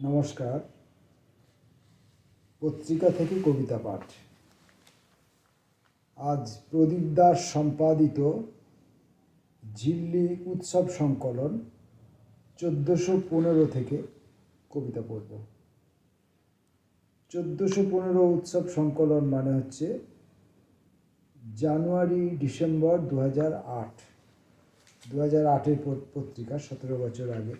নমস্কার। পত্রিকা থেকে কবিতা পাঠ। আজ প্রদীপ দাস সম্পাদিত ঝিল্লি উৎসব সংকলন চোদ্দোশো পনেরো থেকে কবিতা পড়ব। চোদ্দোশো পনেরো উৎসব সংকলন মানে হচ্ছে জানুয়ারি, ডিসেম্বর দু হাজার আট। দু হাজার আটের পত্রিকা সতেরো বছর আগে।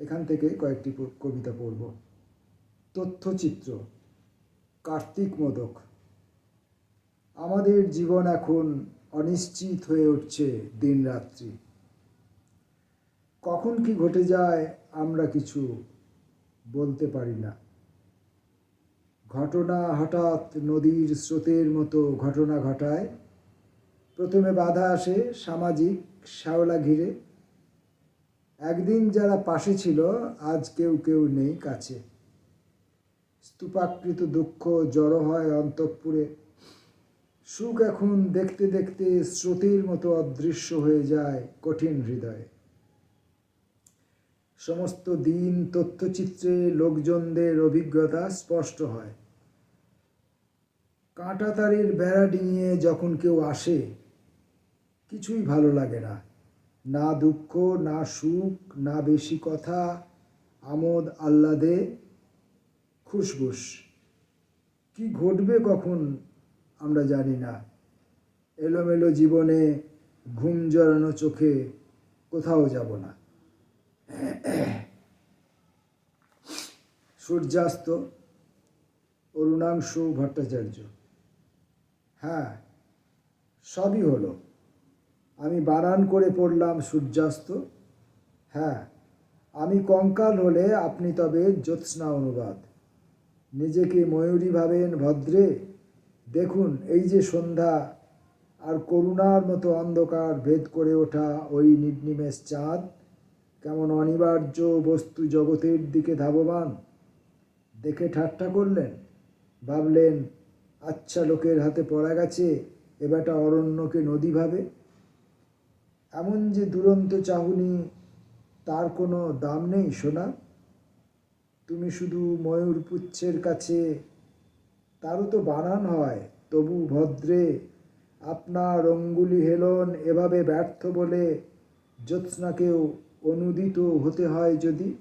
এখান থেকে কয়েকটি কবিতা পড়ব। তথ্যচিত্র, কার্তিক মোদক। আমাদের জীবন এখন অনিশ্চিত হয়ে উঠছে দিনরাত্রি। কখন কি ঘটে যায় আমরা কিছু বলতে পারি না। ঘটনা হঠাৎ নদীর স্রোতের মতো ঘটনা ঘটায়। প্রথমে বাধা আসে সামাজিক শ্যাওলা ঘিরে। একদিন যারা পাশে ছিল, আজ কেউ কেউ নেই কাছে। স্তূপাকৃত দুঃখ জড়ো হয় অন্তঃপুরে। সুখ এখন দেখতে দেখতে শ্রুতির মতো অদৃশ্য হয়ে যায় কঠিন হৃদয়ে। সমস্ত দিন তথ্যচিত্রে লোকজনদের অভিজ্ঞতা স্পষ্ট হয়। কাঁটাতারের বেড়া ডিঙিয়ে যখন কেউ আসে, কিছুই ভালো লাগে না। না দুঃখ, না সুখ, না বেশি কথা, আমোদ আহ্লাদে খুশবুস কি ঘটবে কখন আমরা জানি না। এলোমেলো জীবনে ঘুম জড়ানো চোখে কোথাও যাব না। সূর্যাস্ত অরুণাংশু ভট্টাচার্য। হ্যাঁ সবই হলো। আমি বানান করে পড়লাম সূর্যাস্ত। হ্যাঁ আমি কঙ্কাল হলে আপনি তবে জ্যোৎস্না অনুবাদ। নিজেকে ময়ূরী ভাবেন ভদ্রে। দেখুন, এই যে সন্ধ্যা আর করুণার মতো অন্ধকার ভেদ করে ওঠা ওই নির্নিমেষ চাঁদ, কেমন অনিবার্য বস্তু জগতের দিকে ধাবমান। দেখে ঠাট্টা করলেন। ভাবলেন আচ্ছা লোকের হাতে পড়া গেছে এবারটা অরণ্যকে নদী ভাবে। এমন যে দুরন্ত চাহুনি, তার কোনো দাম নেই, সোনা। তুমি শুধু ময়ূর পুচ্ছের কাছে, তারও তো বানান হয়। তবু ভদ্রে, আপনার অঙ্গুলি হেলন এভাবে ব্যর্থ বলে জ্যোৎস্নাকেও অনুদিত হতে হয় যদি।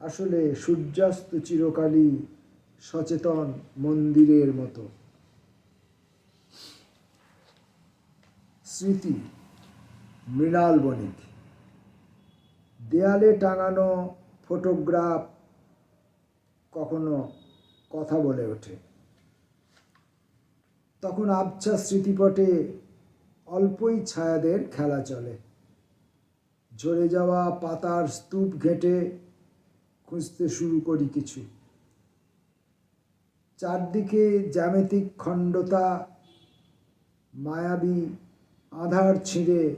আসলে সূর্যাস্ত চিরকালই সচেতন মন্দিরের মতো। স্মৃতি মৃণাল বণিক। দেয়ালে টাঙানো ফটোগ্রাফ কখনো কথা বলে ওঠে। তখন আবছা স্মৃতিপটে অল্পই ছায়াদের খেলা চলে। ঝরে যাওয়া পাতার স্তূপ ঘেঁটে খুঁজতে শুরু করি কিছু। চারদিকে জ্যামিতিক খণ্ডতা, মায়াবী আধার ছিঁড়ে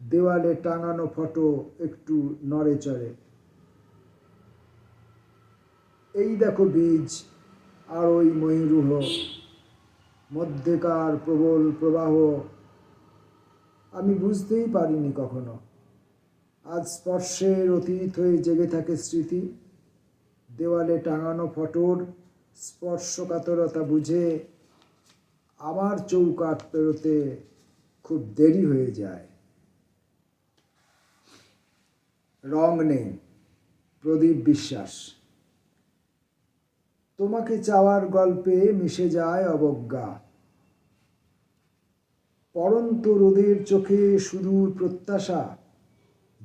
দেওয়ালে টাঙানো ফটো একটু নড়ে চড়ে। এই দেখো বীজ আর ওই ময়ূরুহ, মধ্যেকার প্রবল প্রবাহ। আমি বুঝতেই পারিনি কখনো। আজ স্পর্শের অতীত হয়ে জেগে থাকে স্মৃতি। দেওয়ালে টাঙানো ফটোর স্পর্শকাতরতা বুঝে আমার চৌকাট পেরোতে খুব দেরি হয়ে যায়। রং নেই। প্রদীপ বিশ্বাস। তোমাকে চাওয়ার গল্পে মিশে যায় অবজ্ঞা। পরন্ত রোদের চোখে সুদূর প্রত্যাশা।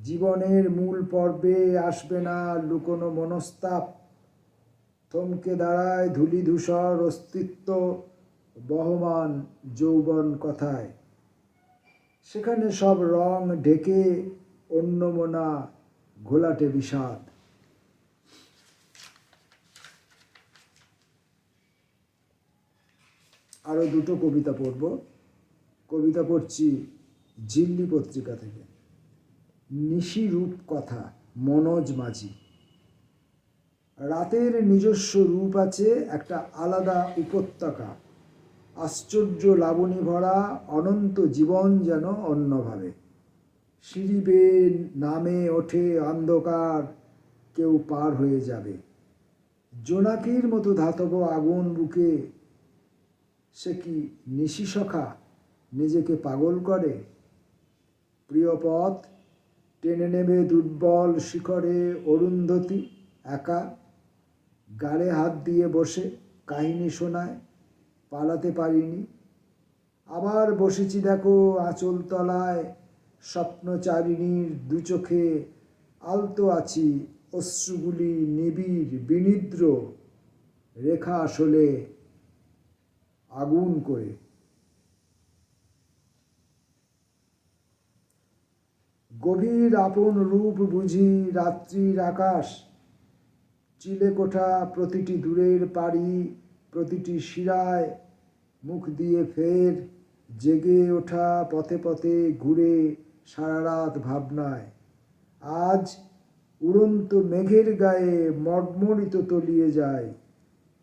জীবনের মূল পর্বে আসবে না লুকোনো মনস্তাপ। থমকে দাঁড়ায় ধূলি ধূসর অস্তিত্ব বহমান যৌবন কথায়। সেখানে সব রং ঢেকে অন্যমনা ঘোলাটে বিষাদ। আরও দুটো কবিতা পড়ব। কবিতা পড়ছি ঝিল্লি পত্রিকা থেকে। নিশি রূপ কথা, মনোজ মাঝি। রাতের নিজস্ব রূপ আছে একটা আলাদা উপত্যকা। আশ্চর্য লাবণী ভরা, অনন্ত জীবন যেন অন্যভাবে। সিঁড়ি বেয়ে নামে ওঠে অন্ধকার, কেউ পার হয়ে যাবে। জোনাকির মতো ধাতব আগুন বুকে, সে কি নিশিসখা নিজেকে পাগল করে? প্রিয় পথ, টেনে নেবে দুর্বল শিখরে অরুন্ধতী একা গালে হাত দিয়ে বসে কাহিনী শোনায়, পালাতে পারিনি। আবার বসেছি দেখো আঁচল তলায় স্বপ্নচারিণীর দু চোখে আলতো আছি, অশ্রুগুলি নিবিড় বিনিদ্র, রেখা আসলে আগুন করে। গভীর আপন রূপ বুঝি রাত্রির আকাশ, চিলে কোঠা প্রতিটি দূরের পাড়ি, প্রতিটি শিরায়, মুখ দিয়ে ফের জেগে ওঠা পথে পথে ঘুরে সারা রাত ভাবনায়। আজ উড়ন্ত মেঘের গায়ে মর্মরিত তলিয়ে যায়,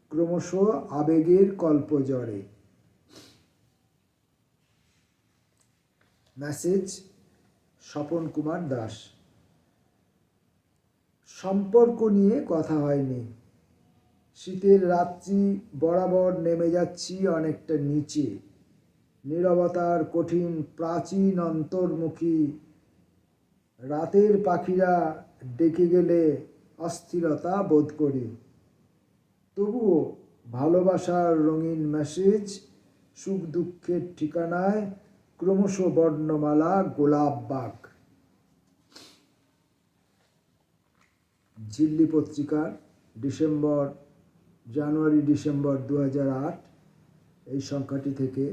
ক্রমশ আবেগের কল্প কল্পজরে মেসেজ স্বপন কুমার দাস। সম্পর্ক নিয়ে কথা হয়নি। শীতের রাত্রি বরাবর নেমে যাচ্ছি অনেকটা নিচে। নীরবতার কঠিন প্রাচীন অন্তর্মুখী। রাতের পাখিরা ডেকে গেলে অস্থিরতা বোধ করি। তবুও ভালোবাসার রঙিন মেসেজ, সুখ দুঃখের ঠিকানায় ক্রমশ বর্ণমালা গোলাপ বাগ। ঝিল্লি পত্রিকার ডিসেম্বর, জানুয়ারি, ডিসেম্বর দু এই সংখ্যাটি থেকে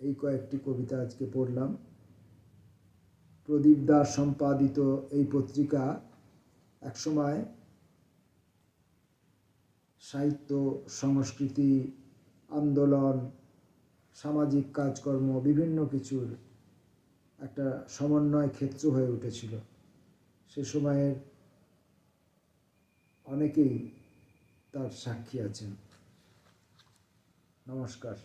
এই কয়েকটি কবিতা আজকে পড়লাম। প্রদীপ দাস সম্পাদিত এই পত্রিকা একসময় সাহিত্য, সংস্কৃতি, আন্দোলন, সামাজিক কাজকর্ম, বিভিন্ন কিছুর একটা সমন্বয় ক্ষেত্র হয়ে উঠেছিল। সে সময়ের অনেকেই তার সাক্ষী আছেন। নমস্কার।